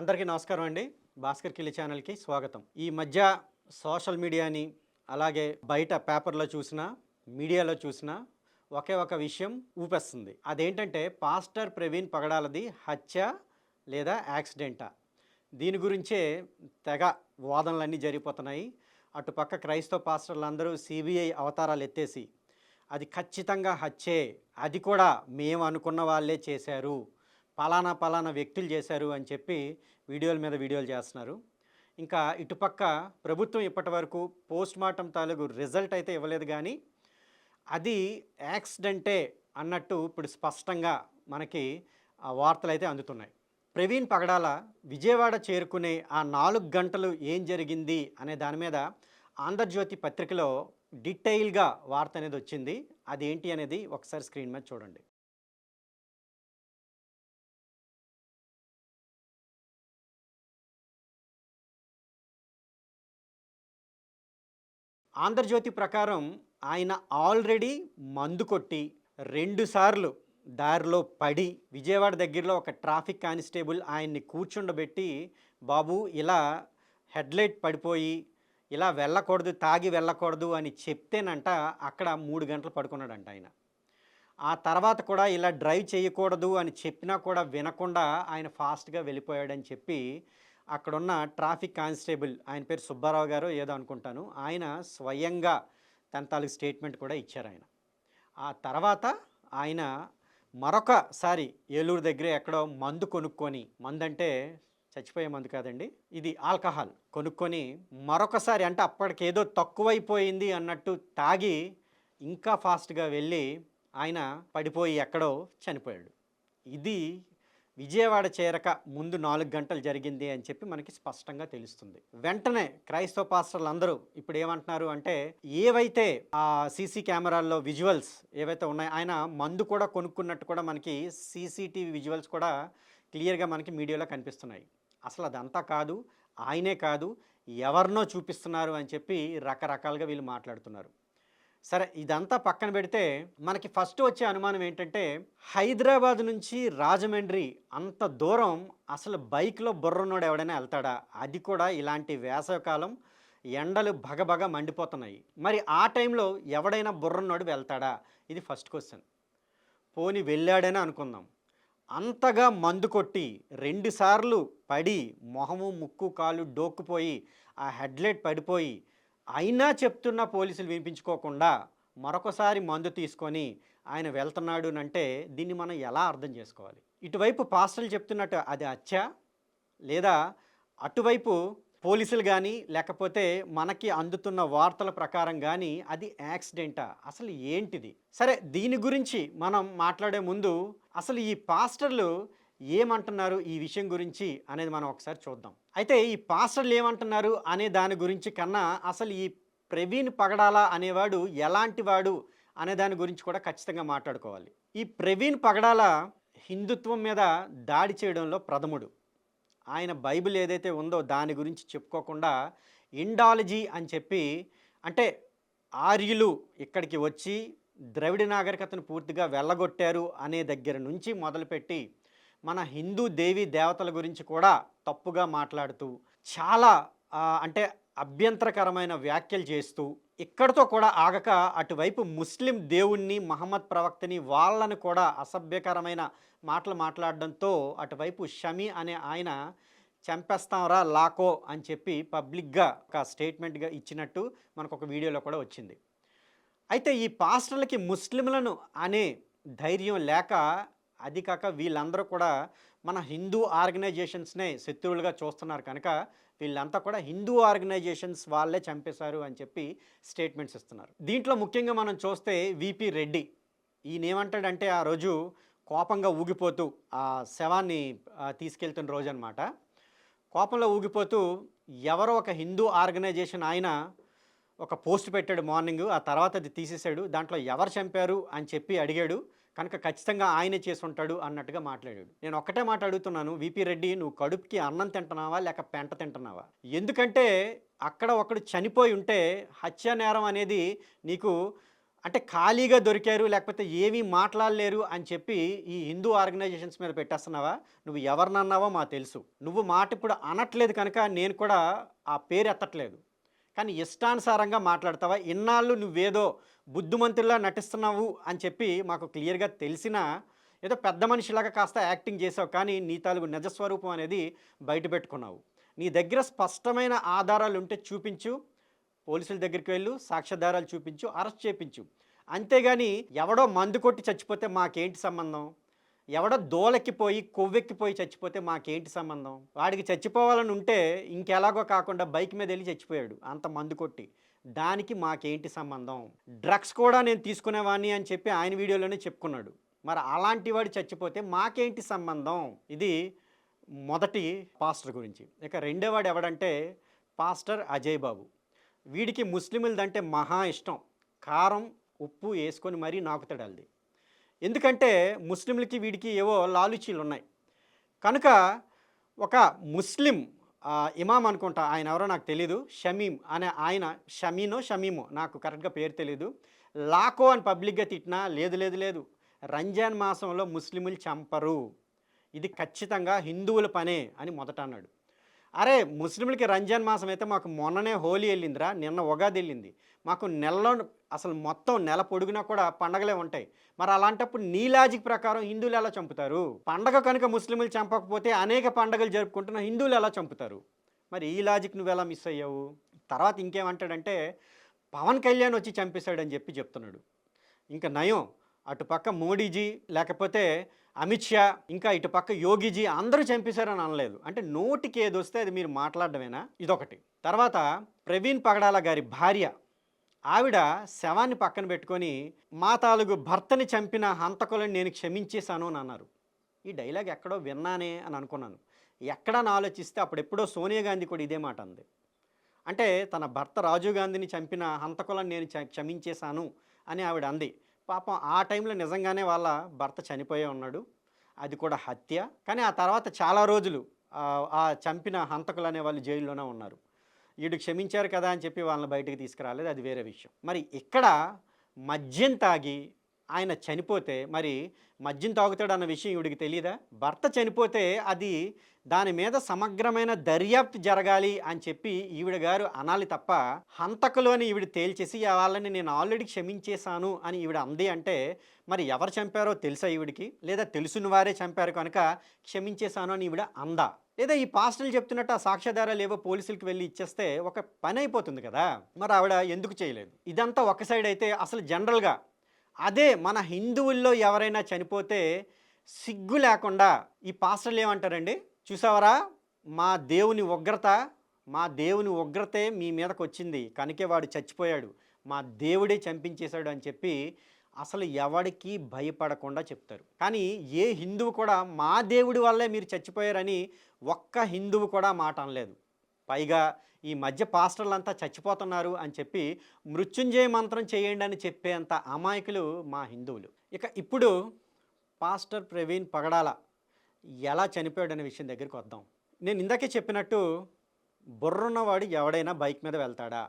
అందరికీ నమస్కారం అండి. భాస్కర్ కిల్లి ఛానల్కి స్వాగతం. ఈ మధ్య సోషల్ మీడియాని అలాగే బయట పేపర్లో చూసినా మీడియాలో చూసినా ఒకే ఒక విషయం ఊపేస్తుంది. అదేంటంటే పాస్టర్ ప్రవీణ్ పగడాలది హత్య లేదా యాక్సిడెంటా? దీని గురించే తెగ వాదనలన్నీ జరిగిపోతున్నాయి. అటుపక్క క్రైస్తవ పాస్టర్లు అందరూ సిబిఐ అవతారాలు ఎత్తేసి అది ఖచ్చితంగా హత్యే. అది కూడా మేము అనుకున్న వాళ్ళే చేశారు. పలానా పలానా వ్యక్తులు చేశారు అని చెప్పి వీడియోల మీద వీడియోలు చేస్తున్నారు. ఇంకా ఇటుపక్క ప్రభుత్వం ఇప్పటి వరకు పోస్ట్ మార్టం తాలూకు రిజల్ట్ అయితే ఇవ్వలేదు కానీ అది యాక్సిడెంటే అన్నట్టు ఇప్పుడు స్పష్టంగా మనకి ఆ వార్తలు అయితే అందుతున్నాయి. ప్రవీణ్ పగడాల విజయవాడ చేరుకునే ఆ నాలుగు గంటలు ఏం జరిగింది అనే దాని మీద ఆంధ్రజ్యోతి పత్రికలో డీటెయిల్గా వార్త అనేది వచ్చింది. అదేంటి అనేది ఒకసారి స్క్రీన్ మీద చూడండి. ఆంధ్రజ్యోతి ప్రకారం ఆయన ఆల్రెడీ మందు కొట్టి రెండుసార్లు దారిలో పడి విజయవాడ దగ్గరలో ఒక ట్రాఫిక్ కానిస్టేబుల్ ఆయన్ని కూర్చుండబెట్టి బాబు ఇలా హెడ్లైట్ పడిపోయి ఇలా వెళ్ళకూడదు తాగి వెళ్ళకూడదు అని చెప్తేనంట అక్కడ మూడు గంటలు పడుకున్నాడంట ఆయన. ఆ తర్వాత కూడా ఇలా డ్రైవ్ చేయకూడదు అని చెప్పినా కూడా వినకుండా ఆయన ఫాస్ట్గా వెళ్ళిపోయాడని చెప్పి అక్కడున్న ట్రాఫిక్ కానిస్టేబుల్ ఆయన పేరు సుబ్బారావు గారు ఏదో అనుకుంటాను ఆయన స్వయంగా తన తాలూకు స్టేట్మెంట్ కూడా ఇచ్చారు ఆయన. ఆ తర్వాత ఆయన మరొకసారి ఏలూరు దగ్గర ఎక్కడో మందు కొనుక్కొని మందు అంటే చచ్చిపోయే మందు కాదండి ఇది ఆల్కహాల్ కొనుక్కొని మరొకసారి అంటే అప్పటికేదో తక్కువైపోయింది అన్నట్టు తాగి ఇంకా ఫాస్ట్గా వెళ్ళి ఆయన పడిపోయి ఎక్కడో చనిపోయాడు. ఇది విజయవాడ చేరక ముందు నాలుగు గంటలు జరిగింది అని చెప్పి మనకి స్పష్టంగా తెలుస్తుంది. వెంటనే క్రైస్తవ పాస్టర్లు అందరూ ఇప్పుడు ఏమంటున్నారు అంటే ఏవైతే ఆ సీసీ కెమెరాల్లో విజువల్స్ ఏవైతే ఉన్నాయో ఆయన మందు కూడా కొనుక్కున్నట్టు కూడా మనకి సీసీటీవీ విజువల్స్ కూడా క్లియర్గా మనకి మీడియాలో కనిపిస్తున్నాయి. అసలు అదంతా కాదు ఆయనే కాదు ఎవరినో చూపిస్తున్నారు అని చెప్పి రకరకాలుగా వీళ్ళు మాట్లాడుతున్నారు. సరే ఇదంతా పక్కన పెడితే మనకి ఫస్ట్ వచ్చే అనుమానం ఏంటంటే హైదరాబాద్ నుంచి రాజమండ్రి అంత దూరం అసలు బైక్లో బుర్రన్నోడు ఎవడైనా వెళ్తాడా? అది కూడా ఇలాంటి వేసవికాలం ఎండలు భగభగ మండిపోతున్నాయి. మరి ఆ టైంలో ఎవడైనా బుర్రన్నోడు వెళ్తాడా? ఇది ఫస్ట్ క్వశ్చన్. పోని వెళ్ళాడని అనుకుందాం. అంతగా మందు కొట్టి రెండుసార్లు పడి మొహము ముక్కు కాలు డోక్కుపోయి ఆ హెడ్లైట్ పడిపోయి అయినా చెప్తున్న పోలీసులు వినిపించుకోకుండా మరొకసారి మందు తీసుకొని ఆయన వెళ్తున్నాడు అంటే దీన్ని మనం ఎలా అర్థం చేసుకోవాలి? ఇటువైపు పాస్టర్లు చెప్తున్నట్టు అది అచ్చా? లేదా అటువైపు పోలీసులు కానీ లేకపోతే మనకి అందుతున్న వార్తల ప్రకారం కానీ అది యాక్సిడెంటా? అసలు ఏంటిది? సరే దీని గురించి మనం మాట్లాడే ముందు అసలు ఈ పాస్టర్లు ఏమంటున్నారు ఈ విషయం గురించి అనేది మనం ఒకసారి చూద్దాం. అయితే ఈ పాస్టర్లు ఏమంటున్నారు అనే దాని గురించి కన్నా అసలు ఈ ప్రవీణ్ పగడాల అనేవాడు ఎలాంటి వాడు అనే దాని గురించి కూడా ఖచ్చితంగా మాట్లాడుకోవాలి. ఈ ప్రవీణ్ పగడాల హిందుత్వం మీద దాడి చేయడంలో ప్రథముడు. ఆయన బైబిల్ ఏదైతే ఉందో దాని గురించి చెప్పుకోకుండా ఇండాలజీ అని చెప్పి అంటే ఆర్యులు ఇక్కడికి వచ్చి ద్రవిడ నాగరికతను పూర్తిగా వెళ్ళగొట్టారు అనే దగ్గర నుంచి మొదలుపెట్టి మన హిందూ దేవి దేవతల గురించి కూడా తప్పుగా మాట్లాడుతూ చాలా అంటే అభ్యంతరకరమైన వ్యాఖ్యలు చేస్తూ ఇక్కడితో కూడా ఆగక అటువైపు ముస్లిం దేవుణ్ణి మహమ్మద్ ప్రవక్తని వాళ్ళని కూడా అసభ్యకరమైన మాటలు మాట్లాడడంతో అటువైపు షమి అనే ఆయన చంపేస్తాంరా లాకో అని చెప్పి పబ్లిక్గా ఒక స్టేట్మెంట్గా ఇచ్చినట్టు మనకు ఒక వీడియోలో కూడా వచ్చింది. అయితే ఈ పాస్టర్లకి ముస్లింలను అనే ధైర్యం లేక అది కాక వీళ్ళందరూ కూడా మన హిందూ ఆర్గనైజేషన్స్నే శత్రువులుగా చూస్తున్నారు కనుక వీళ్ళంతా కూడా హిందూ ఆర్గనైజేషన్స్ వాళ్ళే చంపేశారు అని చెప్పి స్టేట్మెంట్స్ ఇస్తున్నారు. దీంట్లో ముఖ్యంగా మనం చూస్తే విపి రెడ్డి ఈయన ఏమంటాడంటే ఆ రోజు కోపంగా ఊగిపోతూ ఆ శవాన్ని తీసుకెళ్తున్న రోజు అనమాట కోపంలో ఊగిపోతూ ఎవరో ఒక హిందూ ఆర్గనైజేషన్ ఆయన ఒక పోస్ట్ పెట్టాడు మార్నింగ్ ఆ తర్వాత అది తీసేశాడు. దాంట్లో ఎవరు చంపారు అని చెప్పి అడిగాడు. కనుక ఖచ్చితంగా ఆయనే చేసి ఉంటాడు అన్నట్టుగా మాట్లాడాడు. నేను ఒక్కటే మాట అడుగుతున్నాను విపి రెడ్డి నువ్వు కడుపుకి అన్నం తింటున్నావా లేక పెంట తింటున్నావా? ఎందుకంటే అక్కడ ఒకడు చనిపోయి ఉంటే హత్య నేరం అనేది నీకు అంటే ఖాళీగా దొరికారు లేకపోతే ఏమీ మాట్లాడలేరు అని చెప్పి ఈ హిందూ ఆర్గనైజేషన్స్ మీద పెట్టేస్తున్నావా? నువ్వు ఎవరినన్నావో మా తెలుసు. నువ్వు మాట ఇప్పుడు అనట్లేదు కనుక నేను కూడా ఆ పేరు ఎత్తట్లేదు. కానీ ఇష్టానుసారంగా మాట్లాడతావా? ఇన్నాళ్ళు నువ్వేదో బుద్ధిమంతుల్లా నటిస్తున్నావు అని చెప్పి మాకు క్లియర్గా తెలిసినా ఏదో పెద్ద మనిషిలాగా కాస్త యాక్టింగ్ చేసావు కానీ నీ తాలూకు నిజస్వరూపం అనేది బయటపెట్టుకున్నావు నీ దగ్గర స్పష్టమైన ఆధారాలు ఉంటే చూపించు. పోలీసుల దగ్గరికి వెళ్ళు సాక్ష్యాధారాలు చూపించు అరెస్ట్ చేపించు. అంతేగాని ఎవడో మందు కొట్టి చచ్చిపోతే మాకేంటి సంబంధం? ఎవడో దోలెక్కిపోయి కొవ్వెక్కిపోయి చచ్చిపోతే మాకేంటి సంబంధం? వాడికి చచ్చిపోవాలని ఉంటే ఇంకెలాగో కాకుండా బైక్ మీద వెళ్ళి చచ్చిపోయాడు అంత మందు కొట్టి. దానికి మాకేంటి సంబంధం? డ్రగ్స్ కూడా నేను తీసుకునేవాడిని అని చెప్పి ఆయన వీడియోలోనే చెప్పుకున్నాడు. మరి అలాంటి వాడు చచ్చిపోతే మాకేంటి సంబంధం? ఇది మొదటి పాస్టర్ గురించి. ఇక రెండోవాడు ఎవడంటే పాస్టర్ అజయ్ బాబు. వీడికి ముస్లింలదంటే మహా ఇష్టం. కారం ఉప్పు వేసుకొని మరీ నాకుతాడు అది ఎందుకంటే ముస్లింలకి వీడికి ఏవో లాలుచీలు ఉన్నాయి. కనుక ఒక ముస్లిం ఇమాం అనుకుంటా ఆయన ఎవరో నాకు తెలీదు షమీం అనే ఆయన షమీనో షమీమో నాకు కరెక్ట్గా పేరు తెలీదు లాకో అని పబ్లిక్గా తిట్టినా లేదు లేదు లేదు రంజాన్ మాసంలో ముస్లింలు చంపరు. ఇది ఖచ్చితంగా హిందువుల పనే అని మొదట అన్నాడు. అరే ముస్లింలకి రంజాన్ మాసం అయితే మాకు మొన్ననే హోలీ వెళ్ళిందిరా నిన్న ఉగాది వెళ్ళింది. మాకు నెలలో అసలు మొత్తం నెల పొడుగునా కూడా పండగలే ఉంటాయి. మరి అలాంటప్పుడు నీ లాజిక్ ప్రకారం హిందువులు ఎలా చంపుతారు? పండగ కనుక ముస్లింలు చంపకపోతే అనేక పండగలు జరుపుకుంటున్న హిందువులు ఎలా చంపుతారు? మరి ఈ లాజిక్ నువ్వు ఎలా మిస్ అయ్యావు? తర్వాత ఇంకేమంటాడంటే పవన్ కళ్యాణ్ వచ్చి చంపేశాడని చెప్పి చెప్తున్నాడు. ఇంకా నయం. అటుపక్క మోడీజీ లేకపోతే అమిత్ షా ఇంకా ఇటుపక్క యోగిజీ అందరూ చంపేశారని అనలేదు. అంటే నోటికి ఏది వస్తే అది మీరు మాట్లాడడమేనా? ఇదొకటి. తర్వాత ప్రవీణ్ పగడాల గారి భార్య. ఆవిడ శవాన్ని పక్కన పెట్టుకొని మా తాలుగు భర్తని చంపిన హంతకులను నేను క్షమించేశాను అని అన్నారు. ఈ డైలాగ్ ఎక్కడో విన్నానే అని అనుకున్నాను. ఎక్కడని ఆలోచిస్తే అప్పుడెప్పుడో సోనియా గాంధీ కూడా ఇదే మాట అంది. అంటే తన భర్త రాజీవ్ గాంధీని చంపిన హంతకులను నేను చ- క్షమించేశాను అని ఆవిడ అంది. పాపం ఆ టైంలో నిజంగానే వాళ్ళ భర్త చనిపోయే ఉన్నాడు. అది కూడా హత్య. కానీ ఆ తర్వాత చాలా రోజులు ఆ చంపిన హంతకులు అనే వాళ్ళు జైల్లోనే ఉన్నారు. వీడు క్షమించారు కదా అని చెప్పి వాళ్ళని బయటకు తీసుకురాలేదు. అది వేరే విషయం. మరి ఇక్కడ మద్యం తాగి ఆయన చనిపోతే మరి మద్యం తాగుతాడు అన్న విషయం ఇవిడికి తెలియదా భర్త చనిపోతే అది దాని మీద సమగ్రమైన దర్యాప్తు జరగాలి అని చెప్పి ఈవిడ గారు అనాలి తప్ప హంతకులోని ఈవిడ తేల్చేసి వాళ్ళని నేను ఆల్రెడీ క్షమించేశాను అని ఈవిడ అంది అంటే మరి ఎవరు చంపారో తెలుసా ఈవిడికి? లేదా తెలుసున్న వారే చంపారు కనుక క్షమించేశాను అని ఈవిడ అందా? లేదా ఈ పాస్టర్లు చెప్తున్నట్టు ఆ సాక్ష్యాధారాలు ఏవో పోలీసులకు వెళ్ళి ఇచ్చేస్తే ఒక పని అయిపోతుంది కదా? మరి ఆవిడ ఎందుకు చేయలేదు? ఇదంతా ఒక సైడ్ అయితే అసలు జనరల్గా అదే మన హిందువుల్లో ఎవరైనా చనిపోతే సిగ్గు లేకుండా ఈ పాస్టర్లు ఏమంటారండి? చూసావరా? మా దేవుని ఉగ్రత మా దేవుని ఉగ్రతే మీ మీదకి వచ్చింది. కనుకే వాడు చచ్చిపోయాడు. మా దేవుడే చంపించేశాడు అని చెప్పి అసలు ఎవడికి భయపడకుండా చెప్తారు. కానీ ఏ హిందువు కూడా మా దేవుడి వల్లే మీరు చచ్చిపోయారని ఒక్క హిందువు కూడా మాట అనలేదు. పైగా ఈ మధ్య పాస్టర్లంతా చచ్చిపోతున్నారు అని చెప్పి మృత్యుంజయ మంత్రం చేయండి అని చెప్పేంత అమాయకులు మా హిందువులు. ఇక ఇప్పుడు పాస్టర్ ప్రవీణ్ పగడాల ఎలా చనిపోయాడనే విషయం దగ్గరికి వద్దాం. నేను ఇందాకే చెప్పినట్టు బుర్రున్నవాడు ఎవడైనా బైక్ మీద వెళ్తాడా?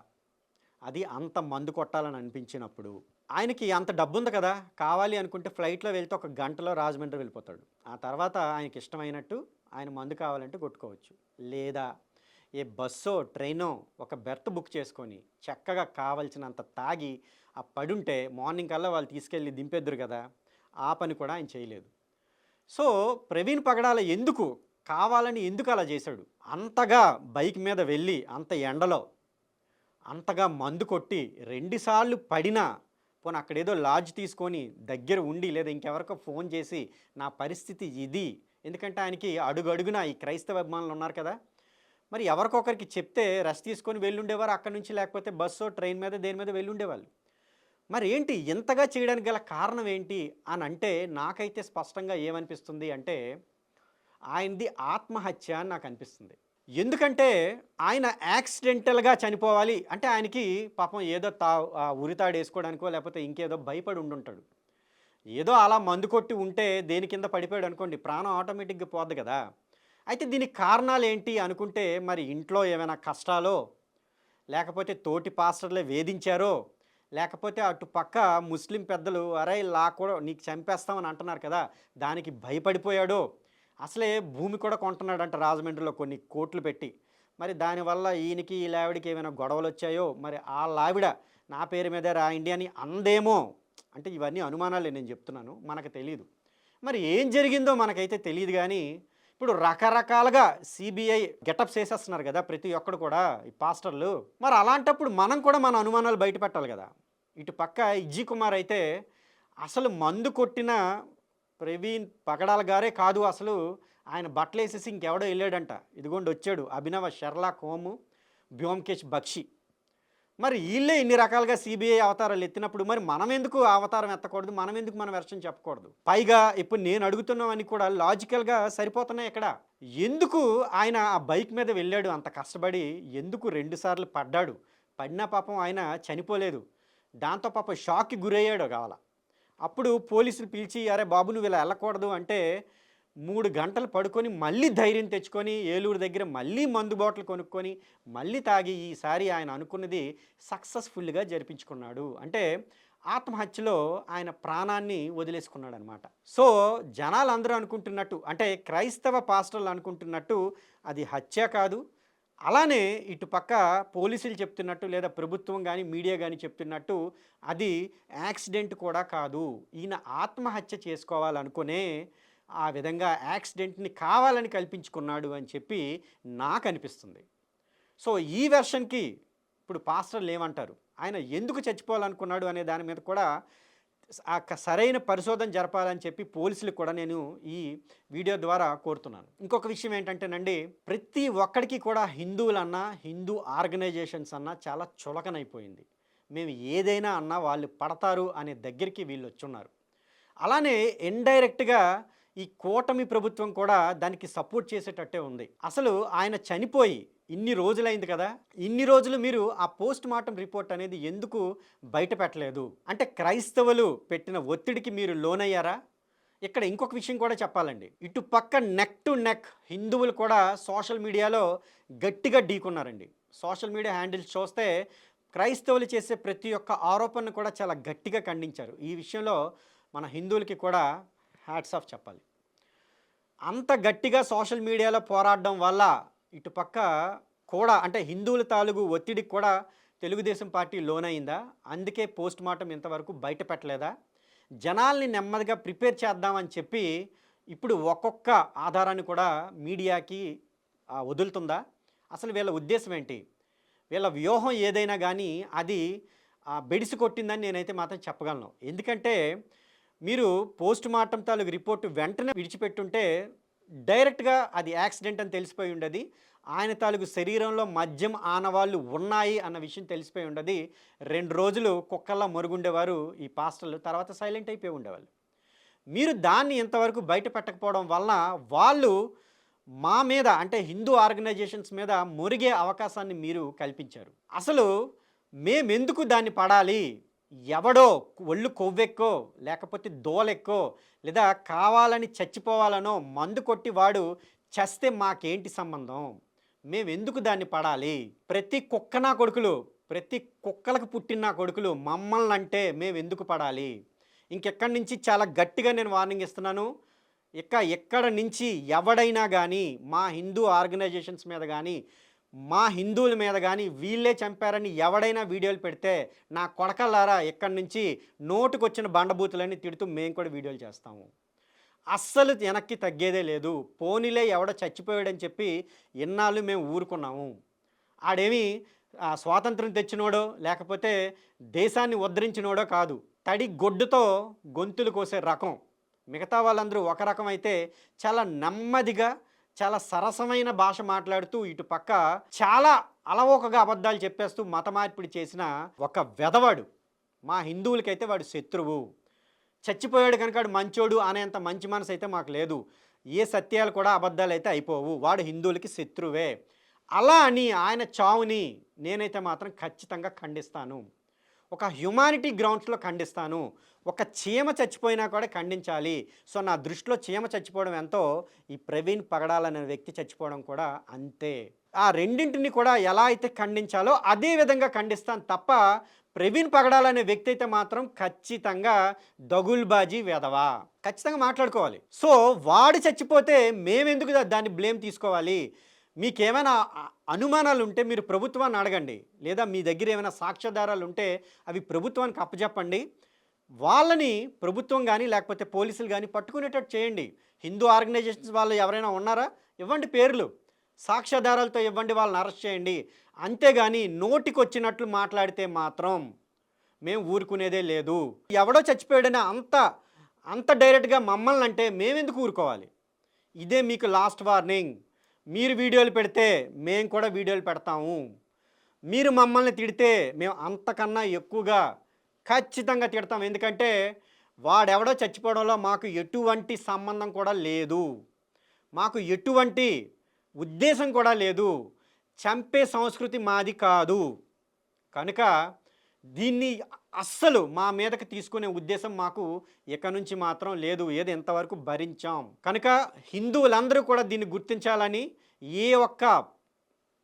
అది అంత మందు కొట్టాలని అనిపించినప్పుడు ఆయనకి అంత డబ్బు ఉంది కదా కావాలి అనుకుంటే ఫ్లైట్లో వెళ్తే ఒక గంటలో రాజమండ్రి వెళ్ళిపోతాడు. ఆ తర్వాత ఆయనకి ఇష్టమైనట్టు ఆయన మందు కావాలంటే కొట్టుకోవచ్చు. లేదా ఏ బస్సో ట్రైనో ఒక బెర్త్ బుక్ చేసుకొని చక్కగా కావలసినంత తాగి ఆ పడుంటే మార్నింగ్ కల్లా వాళ్ళు తీసుకెళ్ళి దింపేద్దరు కదా ఆ పని కూడా ఆయన చేయలేదు. సో ప్రవీణ్ పగడాల ఎందుకు కావాలని ఎందుకు అలా చేశాడు? అంతగా బైక్ మీద వెళ్ళి అంత ఎండలో అంతగా మందు కొట్టి రెండుసార్లు పడినా పోనీ అక్కడేదో లాడ్జ్ తీసుకొని దగ్గర ఉండి లేదా ఇంకెవరికో ఫోన్ చేసి నా పరిస్థితి ఇది ఎందుకంటే ఆయనకి అడుగడుగున ఈ క్రైస్తవ అభిమానులు ఉన్నారు కదా మరి ఎవరికొకరికి చెప్తే రెస్ట్ తీసుకొని వెళ్ళుండేవారు అక్కడి నుంచి లేకపోతే బస్సో ట్రైన్ మీద దేని మీద వెళ్ళుండేవాళ్ళు? మరి ఏంటి ఇంతగా చేయడానికి గల కారణం ఏంటి అని అంటే నాకైతే స్పష్టంగా ఏమనిపిస్తుంది అంటే ఆయనది ఆత్మహత్య అని నాకు అనిపిస్తుంది. ఎందుకంటే ఆయన యాక్సిడెంటల్గా చనిపోవాలి అంటే ఆయనకి పాపం ఏదో తా ఆ ఉరితాడు వేసుకోవడానికో లేకపోతే ఇంకేదో భయపడి ఉండుంటాడు. ఏదో అలా మందు కొట్టి ఉంటే దేని కింద పడిపోయాడు అనుకోండి ప్రాణం ఆటోమేటిక్గా పోద్ది కదా. అయితే దీనికి కారణాలు ఏంటి అనుకుంటే మరి ఇంట్లో ఏమైనా కష్టాలో లేకపోతే తోటి పాస్టర్లే వేధించారో లేకపోతే అటు పక్క ముస్లిం పెద్దలు అరే లా కూడా నీకు చంపేస్తామని అంటున్నారు కదా దానికి భయపడిపోయాడో అసలే భూమి కూడా కొంటున్నాడంట రాజమండ్రిలో కొన్ని కోట్లు పెట్టి. మరి దానివల్ల ఈయనకి ఈ లావిడికి ఏమైనా గొడవలు వచ్చాయో మరి ఆ లావిడ నా పేరు మీద రాయండి అని అందేమో అంటే ఇవన్నీ అనుమానాలే నేను చెప్తున్నాను మనకు తెలియదు మరి ఏం జరిగిందో మనకైతే తెలియదు కానీ ఇప్పుడు రకరకాలుగా సిబిఐ గెటప్ చేసేస్తున్నారు కదా ప్రతి ఒక్కడు కూడా ఈ పాస్టర్లు. మరి అలాంటప్పుడు మనం కూడా మన అనుమానాలు బయట పెట్టాలి కదా. ఇటు పక్క ఇజ్జీ కుమార్ అయితే అసలు మందు కొట్టిన ప్రవీణ్ పగడాల గారే కాదు అసలు. ఆయన బట్టలు వేసేసి ఇంకెవడో వెళ్ళాడంట. ఇదిగోండి వచ్చాడు అభినవ షెర్లాక్ కోము బ్యోమకేష్ బక్షి. మరి వీళ్ళే ఇన్ని రకాలుగా సిబిఐ అవతారాలు ఎత్తినప్పుడు మరి మనం ఎందుకు అవతారం ఎత్తకూడదు? మనం ఎందుకు మనం వెర్షన్ చెప్పకూడదు? పైగా ఇప్పుడు నేను అడుగుతున్నామని కూడా లాజికల్గా సరిపోతున్నాయి ఇక్కడ. ఎందుకు ఆయన ఆ బైక్ మీద వెళ్ళాడు? అంత కష్టపడి ఎందుకు రెండుసార్లు పడ్డాడు? పడినా పాపం ఆయన చనిపోలేదు. దాంతో పాపం షాక్కి గురయ్యాడు కావాల? అప్పుడు పోలీసులు పిలిచి అరే బాబు నువ్వు ఇలా వెళ్ళకూడదు అంటే మూడు గంటలు పడుకొని మళ్ళీ ధైర్యం తెచ్చుకొని ఏలూరు దగ్గర మళ్ళీ మందు బాటిల్ కొనుక్కొని మళ్ళీ తాగి ఈసారి ఆయన అనుకున్నది సక్సెస్ఫుల్గా జరిపించుకున్నాడు. అంటే ఆత్మహత్యలో ఆయన ప్రాణాన్ని వదిలేసుకున్నాడు అనమాట సో జనాలు అందరూ అనుకుంటున్నట్టు అంటే క్రైస్తవ పాస్టర్లు అనుకుంటున్నట్టు అది హత్య కాదు. అలానే ఇటుపక్క పోలీసులు చెప్తున్నట్టు లేదా ప్రభుత్వం కానీ మీడియా కానీ చెప్తున్నట్టు అది యాక్సిడెంట్ కూడా కాదు. ఈయన ఆత్మహత్య చేసుకోవాలనుకునే ఆ విధంగా యాక్సిడెంట్ని కావాలని కల్పించుకున్నాడు అని చెప్పి నాకు అనిపిస్తుంది సో ఈ వెర్షన్కి ఇప్పుడు పాస్టర్లు ఏమంటారు? ఆయన ఎందుకు చచ్చిపోవాలనుకున్నాడు అనే దాని మీద కూడా ఆ సరైన పరిశోధన జరపాలని చెప్పి పోలీసులు కూడా నేను ఈ వీడియో ద్వారా కోరుతున్నాను. ఇంకొక విషయం ఏంటంటేనండి ప్రతి ఒక్కడికి కూడా హిందువులన్నా హిందూ ఆర్గనైజేషన్స్ అన్నా చాలా చులకనైపోయింది. మేము ఏదైనా అన్నా వాళ్ళు పడతారు అనే దగ్గరికి వీళ్ళు వచ్చున్నారు అలానే ఇండైరెక్ట్గా ఈ కూటమి ప్రభుత్వం కూడా దానికి సపోర్ట్ చేసేటట్టే ఉంది. అసలు ఆయన చనిపోయి ఇన్ని రోజులైంది కదా ఇన్ని రోజులు మీరు ఆ పోస్ట్ మార్టం రిపోర్ట్ అనేది ఎందుకు బయట పెట్టలేదు? అంటే క్రైస్తవులు పెట్టిన ఒత్తిడికి మీరు లోనయ్యారా? ఇక్కడ ఇంకొక విషయం కూడా చెప్పాలండి. ఇటు పక్క నెక్ టు నెక్ హిందువులు కూడా సోషల్ మీడియాలో గట్టిగా ఢీకున్నారండి. సోషల్ మీడియా హ్యాండిల్స్ చూస్తే క్రైస్తవులు చేసే ప్రతి ఒక్క ఆరోపణను కూడా చాలా గట్టిగా ఖండించారు. ఈ విషయంలో మన హిందువులకి కూడా హ్యాట్స్ ఆఫ్ చెప్పాలి. అంత గట్టిగా సోషల్ మీడియాలో పోరాడడం వల్ల ఇటుపక్క కూడా అంటే హిందువుల తాలూకు ఒత్తిడికి కూడా తెలుగుదేశం పార్టీ లోనైందా అందుకే పోస్ట్ మార్టం ఇంతవరకు బయట పెట్టలేదా? జనాల్ని నెమ్మదిగా ప్రిపేర్ చేద్దామని చెప్పి ఇప్పుడు ఒక్కొక్క ఆధారాన్ని కూడా మీడియాకి వదులుతుందా? అసలు వీళ్ళ ఉద్దేశం ఏంటి? వీళ్ళ వ్యూహం ఏదైనా కానీ అది బెడిసి కొట్టిందని నేనైతే మాత్రం చెప్పగలను. ఎందుకంటే మీరు పోస్ట్ మార్టం తాలూకు రిపోర్టు వెంటనే విడిచిపెట్టుంటే డైరెక్ట్గా అది యాక్సిడెంట్ అని తెలిసిపోయి ఉండదు. ఆయన తాలూకు శరీరంలో మద్యం ఆనవాళ్ళు ఉన్నాయి అన్న విషయం తెలిసిపోయి ఉండదు. రెండు రోజులు కుక్కల్లా మరుగుండేవారు ఈ పాస్టర్లు తర్వాత సైలెంట్ అయిపోయి ఉండేవాళ్ళు. మీరు దాన్ని ఇంతవరకు బయట పెట్టకపోవడం వలన వాళ్ళు మా మీద అంటే హిందూ ఆర్గనైజేషన్స్ మీద మురిగే అవకాశాన్ని మీరు కల్పించారు. అసలు మేమెందుకు దాన్ని పడాలి? ఎవడో ఒళ్ళు కొవ్వెక్కో లేకపోతే దోలెక్కో లేదా కావాలని చచ్చిపోవాలనో మందు కొట్టి వాడు చస్తే మాకేంటి సంబంధం? మేమెందుకు దాన్ని పడాలి? ప్రతి కుక్క నా కొడుకులు ప్రతి కుక్కలకు పుట్టిన నా కొడుకులు మమ్మల్ని అంటే మేము ఎందుకు పడాలి? ఇంకెక్కడి నుంచి చాలా గట్టిగా నేను వార్నింగ్ ఇస్తున్నాను. ఇక ఎక్కడ నుంచి ఎవడైనా కానీ మా హిందూ ఆర్గనైజేషన్స్ మీద కానీ మా హిందువుల మీద కానీ వీళ్ళే చంపారని ఎవడైనా వీడియోలు పెడితే నా కొడకల్లారా ఇక్కడి నుంచి నోటుకొచ్చిన బండబూతులన్నీ తిడుతూ మేము కూడా వీడియోలు చేస్తాము. అస్సలు వెనక్కి తగ్గేదే లేదు. పోనీలే ఎవడో చచ్చిపోయాడని చెప్పి ఇన్నాళ్ళు మేము ఊరుకున్నాము. ఆడేమి ఆ, స్వాతంత్రం తెచ్చినోడో లేకపోతే దేశాన్ని ఉద్ధరించినోడో కాదు. తడి గొడ్డుతో గొంతులు కోసే రకం. మిగతా వాళ్ళందరూ ఒక రకం అయితే చాలా నెమ్మదిగా చాలా సరసమైన భాష మాట్లాడుతూ ఇటు పక్క చాలా అలవోకగా అబద్ధాలు చెప్పేస్తూ మత మార్పిడి చేసిన ఒక వెధవాడు మా హిందువులకైతే వాడు శత్రువు. చచ్చిపోయాడు కనుక వాడు మంచోడు అనేంత మంచి మనసు అయితే మాకు లేదు. ఏ సత్యాలు కూడా అబద్ధాలు అయితే అయిపోవు. వాడు హిందువులకి శత్రువే. అలా అని ఆయన చావుని నేనైతే మాత్రం ఖచ్చితంగా ఖండిస్తాను. ఒక హ్యుమానిటీ గ్రౌండ్స్లో ఖండిస్తాను. ఒక చీమ చచ్చిపోయినా కూడా ఖండించాలి. సో నా దృష్టిలో చీమ చచ్చిపోవడం ఎంతో ఈ ప్రవీణ్ పగడాలనే వ్యక్తి చచ్చిపోవడం కూడా అంతే. ఆ రెండింటిని కూడా ఎలా అయితే ఖండించాలో అదే విధంగా ఖండిస్తాను తప్ప ప్రవీణ్ పగడాలనే వ్యక్తి అయితే మాత్రం ఖచ్చితంగా దగుల్బాజీ వెధవా. ఖచ్చితంగా మాట్లాడుకోవాలి. సో వాడు చచ్చిపోతే మేమెందుకు దాన్ని బ్లేమ్ తీసుకోవాలి? మీకేమైనా అనుమానాలు ఉంటే మీరు ప్రభుత్వాన్ని అడగండి. లేదా మీ దగ్గర ఏమైనా సాక్ష్యాధారాలు ఉంటే అవి ప్రభుత్వానికి అప్పచెప్పండి వాళ్ళని ప్రభుత్వం కానీ లేకపోతే పోలీసులు కానీ పట్టుకునేటట్టు చేయండి. హిందూ ఆర్గనైజేషన్స్ వాళ్ళు ఎవరైనా ఉన్నారా? ఇవ్వండి పేర్లు. సాక్ష్యాధారాలతో ఇవ్వండి వాళ్ళని అరెస్ట్ చేయండి. అంతేగాని నోటికొచ్చినట్లు మాట్లాడితే మాత్రం మేము ఊరుకునేదే లేదు. ఎవడో చచ్చిపోయాడని అంత అంత డైరెక్ట్గా మమ్మల్ని అంటే మేమెందుకు ఊరుకోవాలి? ఇదే మీకు లాస్ట్ వార్నింగ్. మీరు వీడియోలు పెడితే మేము కూడా వీడియోలు పెడతాము. మీరు మమ్మల్ని తిడితే మేము అంతకన్నా ఎక్కువగా ఖచ్చితంగా తిడతాం. ఎందుకంటే వాడెవడో చచ్చిపోవడంలో మాకు ఎటువంటి సంబంధం కూడా లేదు. మాకు ఎటువంటి ఉద్దేశం కూడా లేదు. చంపే సంస్కృతి మాది కాదు. కనుక దీన్ని అస్సలు మా మీదకి తీసుకునే ఉద్దేశం మాకు ఇక నుంచి మాత్రం లేదు. ఏది ఎంతవరకు భరించాం. కనుక హిందువులందరూ కూడా దీన్ని గుర్తించాలని ఏ ఒక్క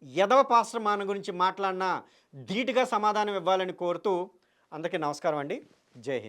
యదవ పాశ్రమాన గురించి మాట్లాడినా ధీటుగా సమాధానం ఇవ్వాలని కోరుతూ అందరికీ నమస్కారం అండి. జై హింద్.